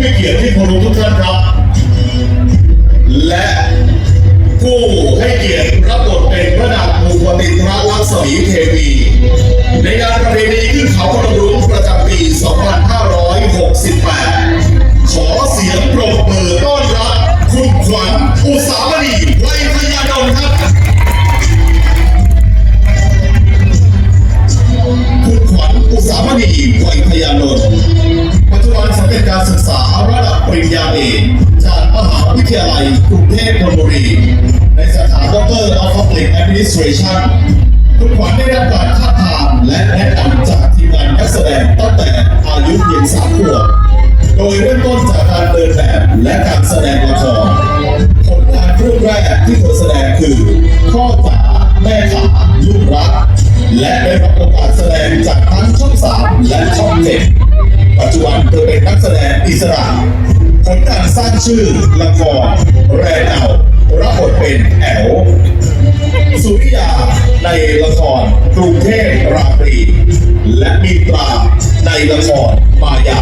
ให้เกียรติที่เคารพทุกท่านครับ และผู้ให้เกียรติรับบทเป็นพระดาบภูปติทระลักษมีเทวี เอกจากมหาวิทยาลัยกรุงเทพธนบุรี ในสาขาด็อกเตอร์ออฟฟิศแอดมินสเทรชั่นทุกคนได้รับการคาดทามและแนะนำจากทีมงานนักแสดงตั้งแต่อายุเพียงสามขวบโดยเริ่มต้นจากการเดินแบบและการแสดงละครผลงานเรื่งแรกที่เธอแสดงคือพ่อจ๋าแม่ขายุ่รัก และได้รับโอกาสแสดงจากทั้งช่องสามและช่องเจ็ดปัจจุบันเธอเป็นนักแสดงอิสระ ชื่อละครแรงเอารับบทเป็นแอลสุริยาในละครกรุงเทพราตรี และมีตราในละครมายา